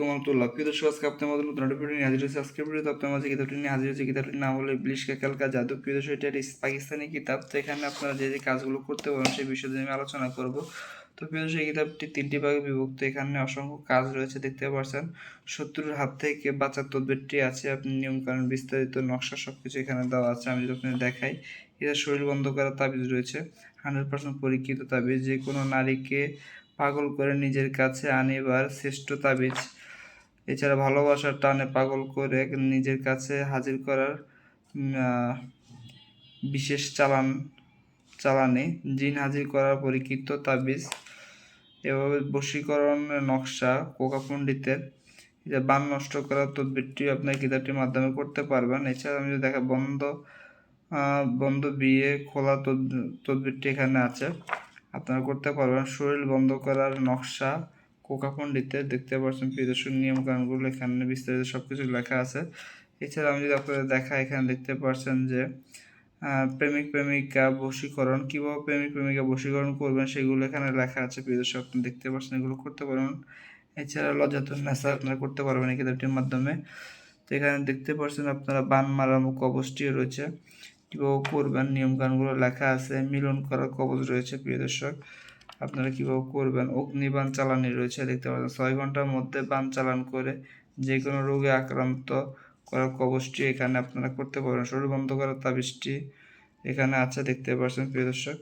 রহমতুল্লাহ হাজির হয়েছে। আজকের নাম হলো ইবলিশ কালকা জাদু। প্রিয় এটা পাকিস্তানি কিতাব। তো এখানে আপনারা যে যে কাজগুলো করতে পারেন সেই বিষয়ে আমি আলোচনা করব। তো প্রিয় এই কিতাবটি তিনটি ভাগে বিভক্ত। এখানে অসংখ্য কাজ রয়েছে, দেখতে পাচ্ছেন। শত্রুর হাত থেকে বাঁচার তদবিরটি আছে। আপনি নিয়মকানুন, বিস্তারিত নকশা সব কিছু এখানে দেওয়া আছে। আমি যদি আপনাদের দেখাই, এটা শরীর বন্ধ করা তাবিজ রয়েছে। হান্ড্রেড পার্সেন্ট পরীক্ষিত তাবিজ। যে কোনো নারীকে পাগল করে নিজের কাছে আনিবার শ্রেষ্ঠ তাবিজ। এছাড়া ভালোবাসার টানে পাগল করে নিজের কাছে হাজির করার বিশেষ চালান, চালানে জিন হাজির করার পরীক্ষিত তাবিজ এভাবে বশীকরণ, নকশা, কোকা পণ্ডিতের এটা বান নষ্ট করার তদবিরটি আপনার কিতাবটির মাধ্যমে করতে পারবেন। এছাড়া আমি দেখা বন্ধ বন্ধ বিয়ে খোলা তদ- তদবিরটি এখানে আছে। আপনারা করতে পারবেন শরীর বন্ধ করার নকশা কোকা পণ্ডিতের দেখতে পাচ্ছেন প্রিয়দর্শন নিয়ম কানুনগুলো এখানে বিস্তারিত সব কিছু লেখা আছে। এছাড়া আমি যদি আপনাদের দেখা এখানে দেখতে পাচ্ছেন যে প্রেমিক প্রেমিকা বশীকরণ, কীভাবে প্রেমিক প্রেমিকা বশীকরণ করবেন সেগুলো এখানে লেখা আছে। প্রিয়দর্শক আপনি দেখতে পাচ্ছেন এগুলো করতে পারবেন। এছাড়া লজ্জাতুন নেশা আপনারা করতে পারবেন এই কিতাবটির মাধ্যমে। তো এখানে দেখতে পাচ্ছেন আপনারা বান মারা কবচটিও রয়েছে। কীভাবে করবেন, নিয়মকানুনগুলো লেখা আছে, মিলন করার কবজ রয়েছে, প্রিয় দর্শক। আপনারা কীভাবে করবেন? অগ্নিবাণ চালানি রয়েছে, দেখতে পাচ্ছেন। ছয় ঘণ্টার মধ্যে বান চালান করে যে কোনো রোগে আক্রান্ত করার কবচটি এখানে আপনারা করতে পারবেন। শরীর বন্ধ করার তাবিজটি এখানে আছে, দেখতে পাচ্ছেন, প্রিয় দর্শক।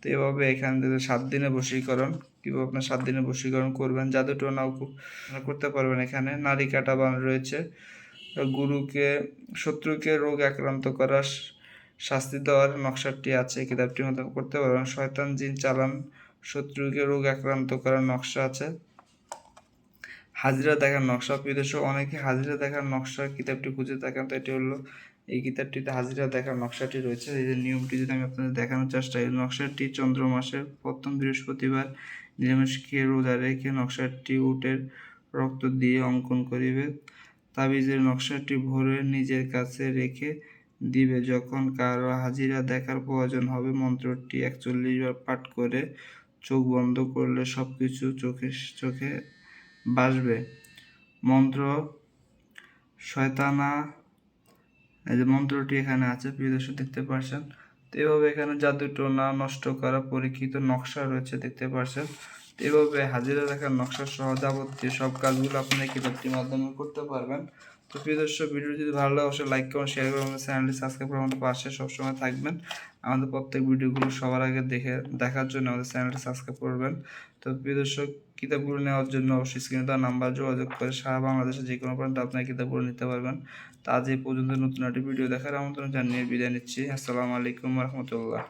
তো এভাবে এখানে থেকে সাত দিনে বশীকরণ, কীভাবে আপনার সাত দিনে বশীকরণ করবেন জাদু টোনাও করতে পারবেন এখানে। নারী কাটা বান রয়েছে। গুরুকে, শত্রুকে রোগ আক্রান্ত করার শাস্তি দেওয়ার নকশাটি আছে, কিতাবটির মধ্যে করতে পারবেন। শয়তান, জিন চালান, শত্রুকে রোগ আক্রান্ত করার নকশা আছে। হাজিরা দেখার নকশা বিদেশ অনেকে হাজিরা দেখার নকশা কিতাবটি খুঁজে থাকেন, তো এটি হলো এই কিতাবটিতে হাজিরা দেখার নকশাটি রয়েছে। এই যে নিয়মটি যদি আমি আপনাদের দেখানোর চেষ্টা করি, নকশাটি চন্দ্র মাসের প্রথম বৃহস্পতিবার নিরামিষ খেয়ে রোজা রেখে নকশাটি উটের রক্ত দিয়ে অঙ্কন করিবে। তাবিজের নকশাটি ভরে নিজের কাছে রেখে দিবে। যখন কারও হাজিরা দেখার প্রয়োজন হবে, মন্ত্রটি একচল্লিশ বার পাঠ করে চোখ বন্ধ করলে সব কিছু চোখে চোখে বাসবে। মন্ত্র শয়তানা, এই যে মন্ত্রটি এখানে আছে, প্রিয় দর্শক, দেখতে পাচ্ছেন তো এভাবে এখানে জাদু টোনা, নষ্ট করা, পরীক্ষিত নকশা রয়েছে, দেখতে পাচ্ছেন তো এভাবে হাজিরা দেখার নকশা সহ যাবতীয় সব কাজগুলো আপনি এই কিতাবটির মাধ্যমে করতে পারবেন। তো প্রিয় দর্শক ভিডিও যদি ভালো লাগে, অবশ্যই লাইক করুন শেয়ার করুন আমাদের চ্যানেলটি সাবস্ক্রাইব করে আমাদের পাশে সবসময় থাকবেন। আমাদের প্রত্যেক ভিডিওগুলো সবার আগে দেখে, দেখার জন্য আমাদের চ্যানেলটি সাবস্ক্রাইব করবেন। তো প্রিয় দর্শক, কিতাবগুলো নেওয়ার জন্য অবশ্যই স্ক্রিনে দেওয়া নাম্বার যোগাযোগ করে সারা বাংলাদেশে যে কোনো প্রান্তে আপনার কিতাবগুলো নিতে পারবেন। তা এই পর্যন্ত নতুন একটি ভিডিও দেখার আমন্ত্রণ জানিয়ে বিদায় নিচ্ছি। আসসালামু আলাইকুম রহমতুল্লাহ।